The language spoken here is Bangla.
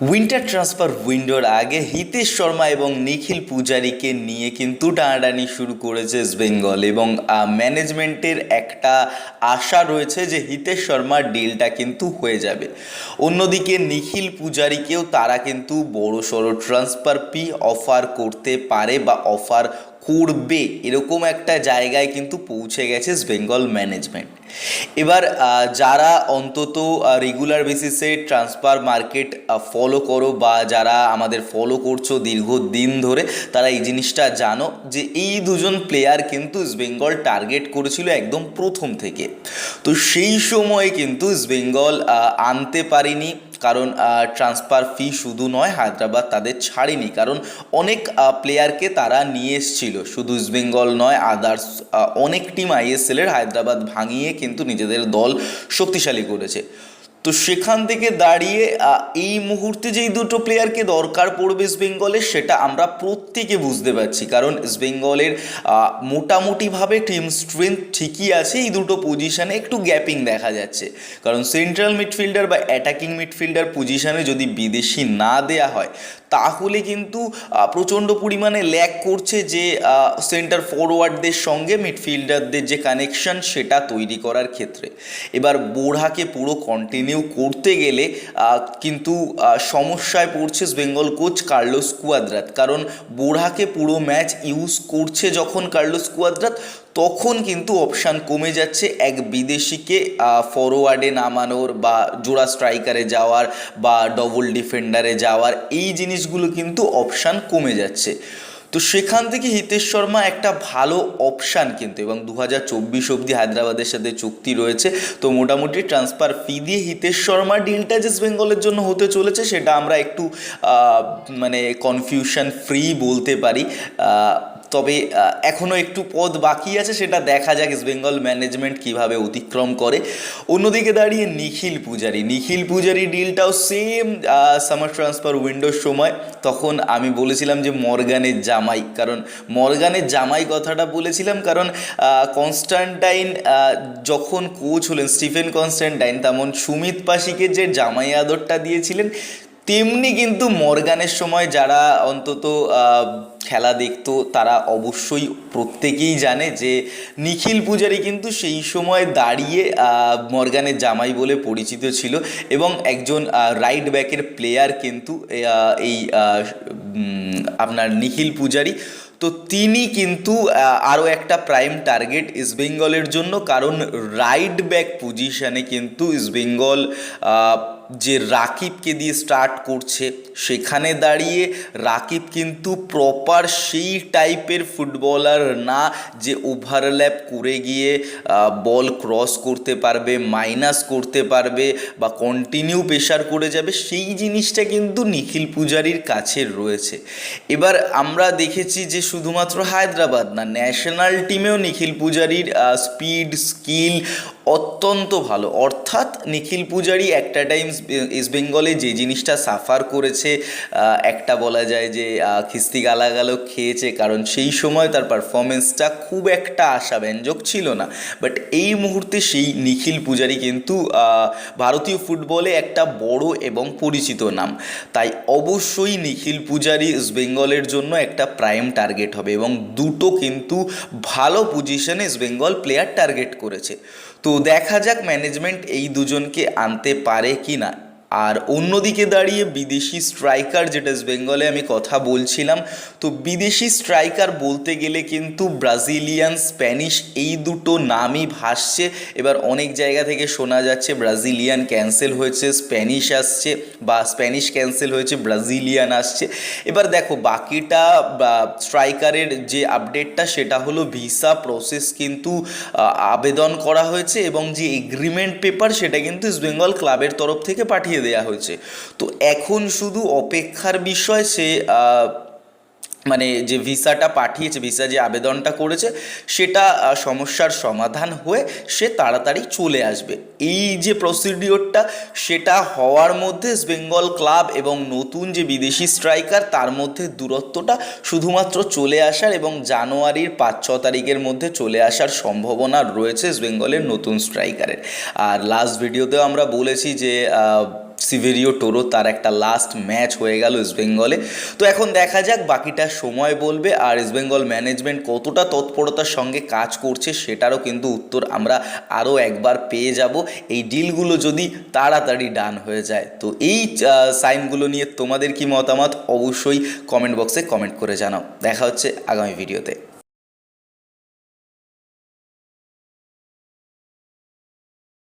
উইন্টার ট্রান্সফার উইন্ডোর আগে হিতেশ শর্মা এবং নিখিল পূজারীকে নিয়ে কিন্তু টানাটানি শুরু করেছে বেঙ্গল এবং ম্যানেজমেন্টের একটা আশা রয়েছে যে হিতেশ শর্মার ডিলটা কিন্তু হয়ে যাবে। অন্যদিকে নিখিল পূজারীকেও তারা কিন্তু বড় সড়ো ট্রান্সফার পি অফার করতে পারে বা অফার করবে, এরকম একটা জায়গায় কিন্তু পৌঁছে গেছে বেঙ্গল ম্যানেজমেন্ট এবার যারা অন্তত রেগুলার বেসিসে ট্রান্সফার মার্কেট ফলো করো বা যারা আমাদের ফলো করছ দীর্ঘদিন ধরে, তারা এই জিনিসটা জানো যে এই দুজন প্লেয়ার কিন্তু বেঙ্গল টার্গেট করেছিল একদম প্রথম থেকে। তো সেই সময়ে কিন্তু বেঙ্গল আনতে পারেনি। কারণ ট্রান্সফার ফি শুধু নয়, হায়দ্রাবাদ তাদের ছাড়েনি। কারণ, অনেক প্লেয়ারকে তারা নিয়ে এসেছিল। শুধু ইস্টবেঙ্গল নয় আদার্স অনেক টিম আইএসএলের হায়দ্রাবাদ ভাঙিয়ে কিন্তু নিজেদের দল শক্তিশালী করেছে। তো সেখান থেকে দাঁড়িয়ে এই মুহূর্তে যেই দুটো প্লেয়ারকে দরকার পড়বে ইস্ট বেঙ্গলের সেটা আমরা প্রত্যেকে বুঝতে পারছি। কারণ ইস্টবেঙ্গলের মোটামুটিভাবে টিম স্ট্রেংথ ঠিকই আছে, এই দুটো পজিশানে একটু গ্যাপিং দেখা যাচ্ছে। কারণ সেন্ট্রাল মিডফিল্ডার বা অ্যাটাকিং মিডফিল্ডার পজিশানে যদি বিদেশি না দেয়া হয় তাহলে কিন্তু প্রচণ্ড পরিমাণে ল্যাক করছে যে সেন্টার ফরওয়ার্ডদের সঙ্গে, মিডফিল্ডারদের যে কানেকশন সেটা তৈরি করার ক্ষেত্রে। এবার বোরহাকে পুরো কন্টিনিউ করতে গেলে কিন্তু সমস্যায় পড়ছে বেঙ্গল কোচ কার্লোস কুয়াদ্রাত। কারণ বোরহাকে পুরো ম্যাচ ইউজ করছে যখন কার্লোস কুয়াদ্রাত তখন কিন্তু অপশান কমে যাচ্ছে। এক বিদেশিকে ফরওয়ার্ডে নামানোর বা জোড়া স্ট্রাইকারে যাওয়ার বা ডবল ডিফেন্ডারে যাওয়ার এই জিনিসগুলো কিন্তু অপশান কমে যাচ্ছে। তো সেখান থেকে হিতেশ শর্মা একটা ভালো অপশান কিন্তু এবং দু হাজার চব্বিশ অবধি হায়দ্রাবাদের সাথে চুক্তি রয়েছে। তো মোটামুটি ট্রান্সফার ফি দিয়ে হিতেশ শর্মা ডিলটা যে বেঙ্গলের জন্য হতে চলেছে, সেটা আমরা একটু মানে কনফিউশন ফ্রি বলতে পারি। তবে এখনও একটু পদ বাকি আছে, সেটা দেখা যাক ইস্ট বেঙ্গল ম্যানেজমেন্ট কীভাবে অতিক্রম করে। অন্যদিকে দাঁড়িয়ে নিখিল পূজারি। নিখিল পূজারি ডিলটাও সেম সামার ট্রান্সফার উইন্ডোর সময়। তখন আমি বলেছিলাম যে মর্গানের জামাই, কারণ মর্গানের জামাই কথাটা বলেছিলাম, কারণ কনস্ট্যান্টাইন যখন কোচ হলেন, স্টিফেন কনস্ট্যান্টাইন তেমন সুমিত পাশিকে যে জামাই আদরটা দিয়েছিলেন, তেমনি কিন্তু মর্গানের সময় যারা অন্তত খেলা দেখতো, তারা অবশ্যই প্রত্যেকেই জানে যে নিখিল পূজারি কিন্তু সেই সময় দাঁড়িয়ে মর্গানের জামাই বলে পরিচিত ছিল এবং একজন রাইট ব্যাকের প্লেয়ার কিন্তু এই আপনার নিখিল পূজারি তো তিনি কিন্তু আরও একটা প্রাইম টার্গেট ইস্টবেঙ্গলের জন্য, কারণ রাইট ব্যাক পজিশানে কিন্তু ইস্টবেঙ্গল যে রাকিবকে দিয়ে স্টার্ট করছে, সেখানে দাঁড়িয়ে রাকিব কিন্তু প্রপার সেই টাইপের ফুটবলার না যে ওভারল্যাপ করে গিয়ে বল ক্রস করতে পারবে মাইনাস করতে পারবে বা কন্টিনিউ প্রেশার করে যাবে, সেই জিনিসটা কিন্তু নিখিল পূজারির কাছে রয়েছে। এবার আমরা দেখেছি যে শুধুমাত্র হায়দ্রাবাদ না ন্যাশনাল টিমেও নিখিল পূজারির স্পিড স্কিল অত্যন্ত ভালো। অর্থাৎ নিখিল পূজারি একটা টাইম ইস্ট বেঙ্গলে যে জিনিসটা সাফার করেছে একটা বলা যায় যে খিস্তি গালাগালো খেয়েছে, কারণ সেই সময় তার পারফরমেন্সটা খুব একটা আশাব্যঞ্জক ছিল না। বাট এই মুহূর্তে সেই নিখিল পূজারি কিন্তু ভারতীয় ফুটবলে একটা বড় এবং পরিচিত নাম। তাই অবশ্যই নিখিল পূজারি ইস্ট বেঙ্গলের জন্য একটা প্রাইম টার্গেট হবে এবং দুটো কিন্তু ভালো পজিশনে ইস্ট বেঙ্গল প্লেয়ার টার্গেট করেছে। তো দেখা যাক ম্যানেজমেন্ট এই দুজনকে আনতে পারে কি না আর অন্যদিকে দাঁড়িয়ে বিদেশি স্ট্রাইকার, যেটা বেঙ্গলে আমি কথা বলছিলাম, তো বিদেশি স্ট্রাইকার বলতে গেলে কিন্তু ব্রাজিলিয়ান, স্প্যানিশ এই দুটো নামই ভাসছে। এবার অনেক জায়গা থেকে শোনা যাচ্ছে ব্রাজিলিয়ান ক্যান্সেল হয়েছে, স্প্যানিশ আসছে বা স্প্যানিশ ক্যান্সেল হয়েছে, ব্রাজিলিয়ান আসছে। এবার দেখো, বাকিটা স্ট্রাইকারের যে আপডেটটা, সেটা হলো ভিসা প্রসেস কিন্তু আবেদন করা হয়েছে এবং যে এগ্রিমেন্ট পেপার, সেটা কিন্তু ইস্টবেঙ্গল ক্লাবের তরফ থেকে পাঠিয়ে দেওয়া হয়েছে। তো এখন শুধু অপেক্ষার বিষয় সে মানে যে ভিসাটা পাঠিয়েছে, ভিসা যে আবেদনটা করেছে, সেটা সমস্যার সমাধান হয়ে সে তাড়াতাড়ি চলে আসবে। এই যে প্রসিডিওরটা সেটা হওয়ার মধ্যে বেঙ্গল ক্লাব এবং নতুন যে বিদেশি স্ট্রাইকার তার মধ্যে দূরত্বটা শুধুমাত্র চলে আসার এবং জানুয়ারির পাঁচ, ছ তারিখের মধ্যে চলে আসার সম্ভাবনা রয়েছে বেঙ্গলের নতুন স্ট্রাইকারের আর লাস্ট ভিডিওতেও আমরা বলেছি যে সিভেরিও টোরো তার একটা লাস্ট ম্যাচ হয়ে গেল ইস্টবেঙ্গলে তো এখন দেখা যাক বাকিটা সময় বলবে আর ইস্টবেঙ্গল ম্যানেজমেন্ট কতটা তৎপরতার সঙ্গে কাজ করছে সেটারও কিন্তু উত্তর আমরা আরও একবার পেয়ে যাব। এই ডিলগুলো যদি তাড়াতাড়ি ডান হয়ে যায়। তো এই সাইনগুলো নিয়ে তোমাদের কি মতামত? অবশ্যই কমেন্ট বক্সে কমেন্ট করে জানাও। দেখা হচ্ছে আগামী ভিডিওতে